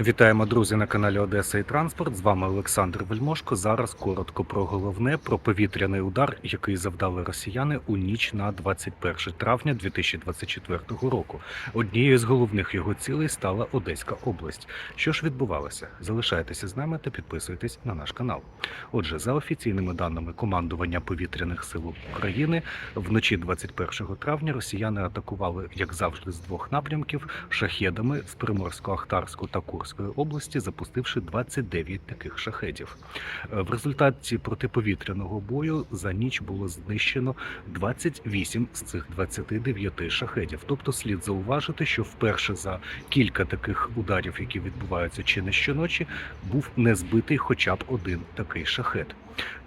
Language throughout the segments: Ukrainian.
Вітаємо, друзі, на каналі Одеса і Транспорт. З вами Олександр Вельмошко. Зараз коротко про головне про повітряний удар, який завдали росіяни у ніч на 21 травня 2024 року. Однією з головних його цілей стала Одеська область. Що ж відбувалося? Залишайтеся з нами та підписуйтесь на наш канал. Отже, за офіційними даними командування повітряних сил України, вночі 21 травня росіяни атакували, як завжди, з двох напрямків шахедами з Приморсько-Ахтарську та Курської області, запустивши 29 таких шахедів. Е, В результаті протиповітряного бою за ніч було знищено 28 з цих 29 шахедів. Тобто слід зауважити, що вперше за кілька таких ударів, які відбуваються чи не щоночі, був не збитий хоча б один такий шахет.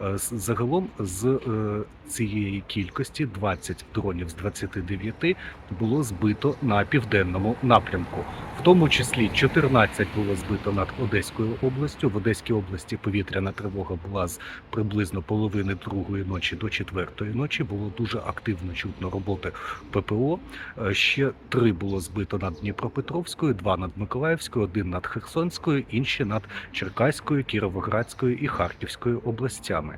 Е, Загалом з е, цієї кількості 20 дронів з 29 було збито на південному напрямку. В тому числі 14 було збито над Одеською областю. В Одеській області повітряна тривога була з приблизно половини другої ночі до четвертої ночі. Було дуже активно чутно роботи ППО. Е, Ще три було збито над Дніпропетровською, два над Миколаївською, один над Херсонською, інші над Черкаською, Кіровоградською і Харківською областями.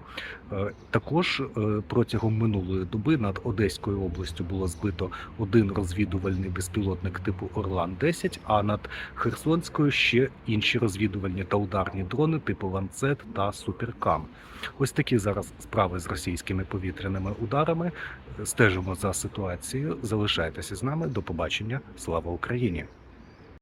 Е, Також е, протягом минулої доби над Одеською областю було збито один розвідувальний безпілотник типу Орлан 10 а над Херсонською ще інші розвідувальні та ударні дрони типу Ланцет та Суперкам. Ось такі зараз справи з російськими повітряними ударами. Стежимо за ситуацією. Залишайтеся з нами. До побачення. Слава Україні!